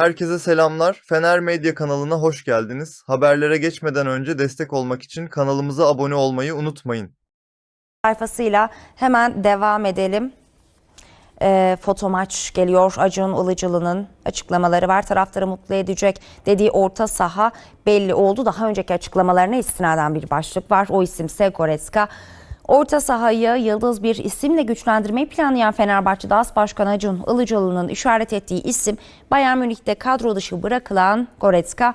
Herkese selamlar. Fener Medya kanalına hoş geldiniz. Haberlere geçmeden önce destek olmak için kanalımıza abone olmayı unutmayın. sayfasıyla hemen devam edelim. Ee, foto maç geliyor. Acun Ilıcalı'nın açıklamaları var. Taraftarı mutlu edecek dediği orta saha belli oldu. Daha önceki açıklamalarına istinaden bir başlık var. O isimse Goretzka. Orta sahayı yıldız bir isimle güçlendirmeyi planlayan Fenerbahçe DAS Başkanı Acun Ilıcalı'nın işaret ettiği isim Bayern Münih'te kadro dışı bırakılan Goretzka.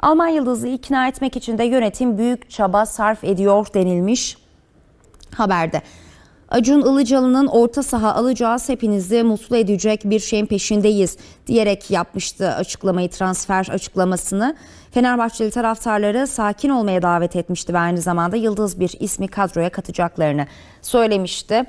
Alman yıldızı ikna etmek için de yönetim büyük çaba sarf ediyor denilmiş haberde. Acun Ilıcalı'nın orta saha alacağız hepinizi mutlu edecek bir şeyin peşindeyiz diyerek yapmıştı açıklamayı transfer açıklamasını. Fenerbahçeli taraftarları sakin olmaya davet etmişti ve aynı zamanda yıldız bir ismi kadroya katacaklarını söylemişti.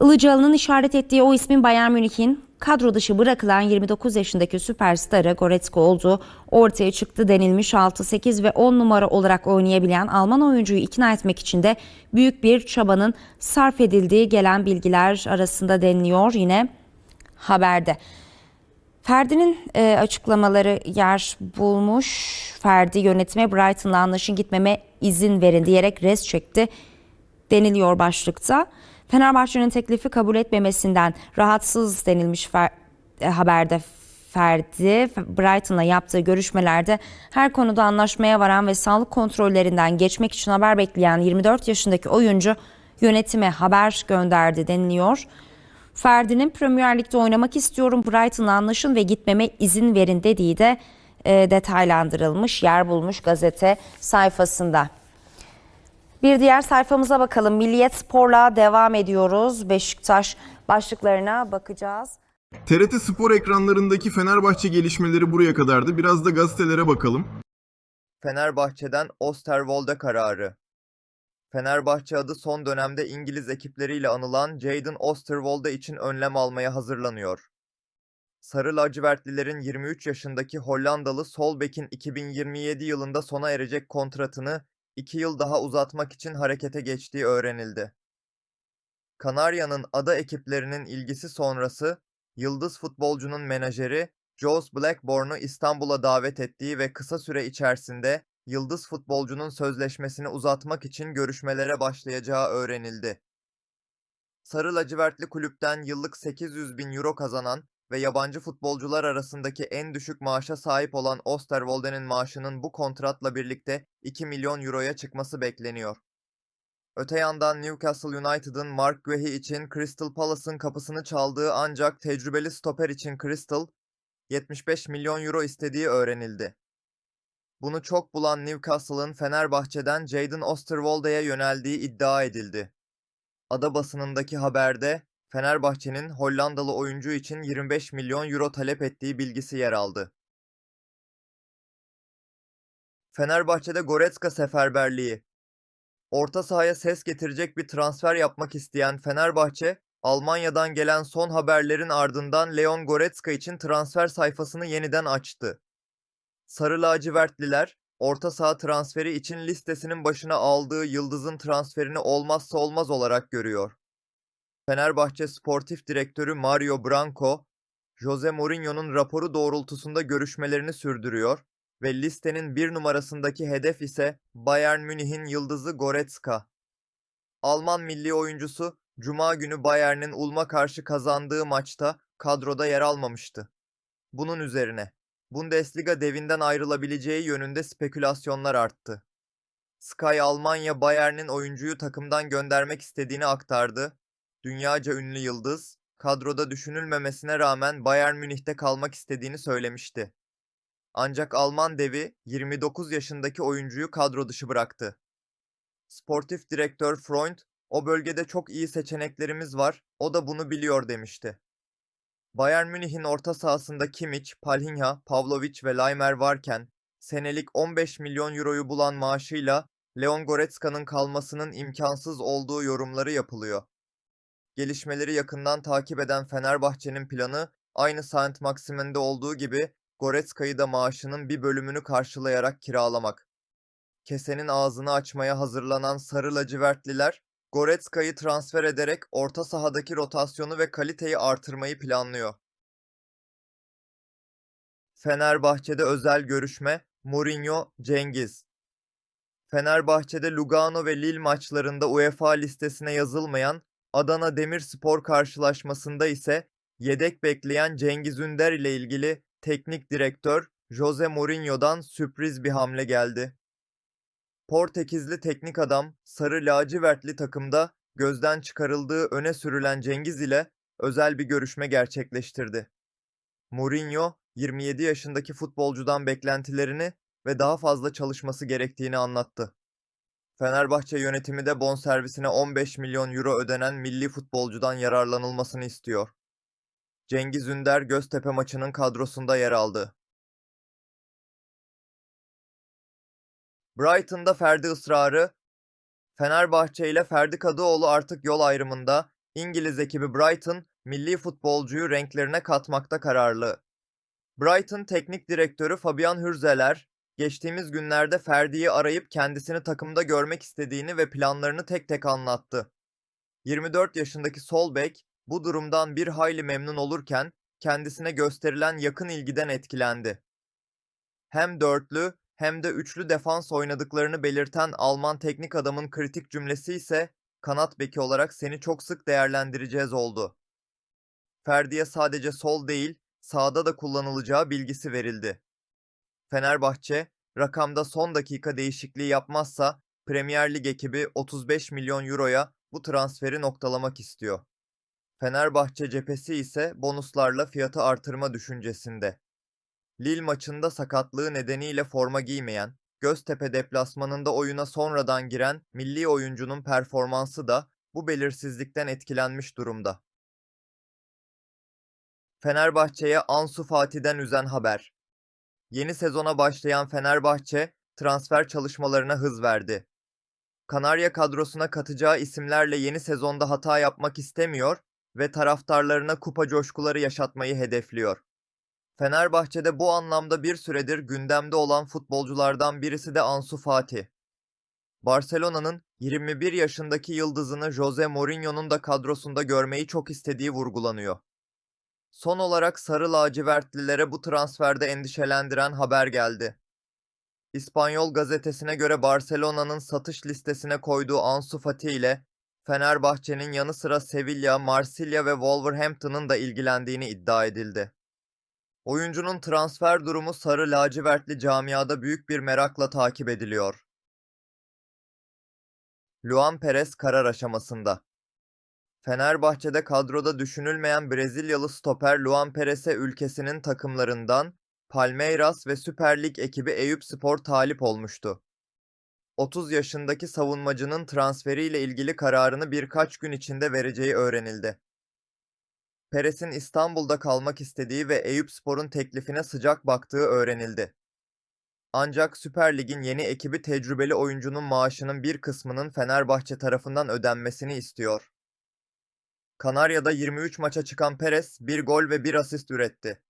Ilıcalı'nın işaret ettiği o ismin Bayern Münih'in kadro dışı bırakılan 29 yaşındaki süperstarı Goretzka olduğu ortaya çıktı denilmiş 6, 8 ve 10 numara olarak oynayabilen Alman oyuncuyu ikna etmek için de büyük bir çabanın sarf edildiği gelen bilgiler arasında deniliyor yine haberde. Ferdi'nin e, açıklamaları yer bulmuş. Ferdi yönetime Brighton'la anlaşın gitmeme izin verin diyerek res çekti deniliyor başlıkta. Fenerbahçe'nin teklifi kabul etmemesinden rahatsız denilmiş Fer- e, haberde Ferdi Brighton'la yaptığı görüşmelerde her konuda anlaşmaya varan ve sağlık kontrollerinden geçmek için haber bekleyen 24 yaşındaki oyuncu yönetime haber gönderdi deniliyor. Ferdi'nin Premier Lig'de oynamak istiyorum Brighton'la anlaşın ve gitmeme izin verin dediği de e, detaylandırılmış yer bulmuş gazete sayfasında. Bir diğer sayfamıza bakalım. Milliyet Spor'la devam ediyoruz. Beşiktaş başlıklarına bakacağız. TRT Spor ekranlarındaki Fenerbahçe gelişmeleri buraya kadardı. Biraz da gazetelere bakalım. Fenerbahçe'den Osterwolde kararı. Fenerbahçe adı son dönemde İngiliz ekipleriyle anılan Jadon Osterwolde için önlem almaya hazırlanıyor. Sarı lacivertlilerin 23 yaşındaki Hollandalı sol bekin 2027 yılında sona erecek kontratını 2 yıl daha uzatmak için harekete geçtiği öğrenildi. Kanarya'nın ada ekiplerinin ilgisi sonrası yıldız futbolcunun menajeri Joss Blackborn'u İstanbul'a davet ettiği ve kısa süre içerisinde yıldız futbolcunun sözleşmesini uzatmak için görüşmelere başlayacağı öğrenildi. Sarı lacivertli kulüpten yıllık 800 bin euro kazanan ve yabancı futbolcular arasındaki en düşük maaşa sahip olan Osterwolde'nin maaşının bu kontratla birlikte 2 milyon euroya çıkması bekleniyor. Öte yandan Newcastle United'ın Mark Guehi için Crystal Palace'ın kapısını çaldığı ancak tecrübeli stoper için Crystal 75 milyon euro istediği öğrenildi. Bunu çok bulan Newcastle'ın Fenerbahçe'den Jadon Osterwolde'ye yöneldiği iddia edildi. Ada basınındaki haberde Fenerbahçe'nin Hollandalı oyuncu için 25 milyon euro talep ettiği bilgisi yer aldı. Fenerbahçe'de Goretzka seferberliği. Orta sahaya ses getirecek bir transfer yapmak isteyen Fenerbahçe, Almanya'dan gelen son haberlerin ardından Leon Goretzka için transfer sayfasını yeniden açtı. Sarı lacivertliler, orta saha transferi için listesinin başına aldığı Yıldız'ın transferini olmazsa olmaz olarak görüyor. Fenerbahçe Sportif Direktörü Mario Branco, Jose Mourinho'nun raporu doğrultusunda görüşmelerini sürdürüyor ve listenin bir numarasındaki hedef ise Bayern Münih'in yıldızı Goretzka. Alman milli oyuncusu Cuma günü Bayern'in Ulm'a karşı kazandığı maçta kadroda yer almamıştı. Bunun üzerine Bundesliga devinden ayrılabileceği yönünde spekülasyonlar arttı. Sky Almanya Bayern'in oyuncuyu takımdan göndermek istediğini aktardı. Dünyaca ünlü yıldız, kadroda düşünülmemesine rağmen Bayern Münih'te kalmak istediğini söylemişti. Ancak Alman devi 29 yaşındaki oyuncuyu kadro dışı bıraktı. Sportif direktör Freund, o bölgede çok iyi seçeneklerimiz var, o da bunu biliyor demişti. Bayern Münih'in orta sahasında Kimmich, Palhinha, Pavlovic ve Laimer varken, senelik 15 milyon euroyu bulan maaşıyla Leon Goretzka'nın kalmasının imkansız olduğu yorumları yapılıyor. Gelişmeleri yakından takip eden Fenerbahçe'nin planı aynı Saint Maximin'de olduğu gibi Goretzka'yı da maaşının bir bölümünü karşılayarak kiralamak. Kesenin ağzını açmaya hazırlanan sarı lacivertliler, Goretzka'yı transfer ederek orta sahadaki rotasyonu ve kaliteyi artırmayı planlıyor. Fenerbahçe'de özel görüşme, Mourinho, Cengiz. Fenerbahçe'de Lugano ve Lille maçlarında UEFA listesine yazılmayan Adana Demirspor karşılaşmasında ise yedek bekleyen Cengiz Ünder ile ilgili teknik direktör Jose Mourinho'dan sürpriz bir hamle geldi. Portekizli teknik adam sarı lacivertli takımda gözden çıkarıldığı öne sürülen Cengiz ile özel bir görüşme gerçekleştirdi. Mourinho, 27 yaşındaki futbolcudan beklentilerini ve daha fazla çalışması gerektiğini anlattı. Fenerbahçe yönetimi de bonservisine 15 milyon euro ödenen milli futbolcudan yararlanılmasını istiyor. Cengiz Ünder Göztepe maçının kadrosunda yer aldı. Brighton'da Ferdi ısrarı, Fenerbahçe ile Ferdi Kadıoğlu artık yol ayrımında, İngiliz ekibi Brighton, milli futbolcuyu renklerine katmakta kararlı. Brighton Teknik Direktörü Fabian Hürzeler, geçtiğimiz günlerde Ferdi'yi arayıp kendisini takımda görmek istediğini ve planlarını tek tek anlattı. 24 yaşındaki sol bek, bu durumdan bir hayli memnun olurken, kendisine gösterilen yakın ilgiden etkilendi. Hem dörtlü hem de üçlü defans oynadıklarını belirten Alman teknik adamın kritik cümlesi ise kanat beki olarak seni çok sık değerlendireceğiz oldu. Ferdi'ye sadece sol değil, sağda da kullanılacağı bilgisi verildi. Fenerbahçe, rakamda son dakika değişikliği yapmazsa Premier Lig ekibi 35 milyon euroya bu transferi noktalamak istiyor. Fenerbahçe cephesi ise bonuslarla fiyatı artırma düşüncesinde. Lille maçında sakatlığı nedeniyle forma giymeyen, Göztepe deplasmanında oyuna sonradan giren milli oyuncunun performansı da bu belirsizlikten etkilenmiş durumda. Fenerbahçe'ye Ansu Fati'den üzen haber. Yeni sezona başlayan Fenerbahçe transfer çalışmalarına hız verdi. Kanarya kadrosuna katacağı isimlerle yeni sezonda hata yapmak istemiyor ve taraftarlarına kupa coşkuları yaşatmayı hedefliyor. Fenerbahçe'de bu anlamda bir süredir gündemde olan futbolculardan birisi de Ansu Fati. Barcelona'nın 21 yaşındaki yıldızını Jose Mourinho'nun da kadrosunda görmeyi çok istediği vurgulanıyor. Son olarak sarı lacivertlilere bu transferde endişelendiren haber geldi. İspanyol gazetesine göre Barcelona'nın satış listesine koyduğu Ansu Fati ile Fenerbahçe'nin yanı sıra Sevilla, Marsilya ve Wolverhampton'ın da ilgilendiğini iddia edildi. Oyuncunun transfer durumu sarı lacivertli camiada büyük bir merakla takip ediliyor. Luan Perez karar aşamasında. Fenerbahçe'de kadroda düşünülmeyen Brezilyalı stoper Luan Perez'e ülkesinin takımlarından Palmeiras ve Süper Lig ekibi Eyüpspor talip olmuştu. 30 yaşındaki savunmacının transferiyle ilgili kararını birkaç gün içinde vereceği öğrenildi. Perez'in İstanbul'da kalmak istediği ve Eyüpspor'un teklifine sıcak baktığı öğrenildi. Ancak Süper Lig'in yeni ekibi tecrübeli oyuncunun maaşının bir kısmının Fenerbahçe tarafından ödenmesini istiyor. Kanarya'da 23 maça çıkan Perez bir gol ve bir asist üretti.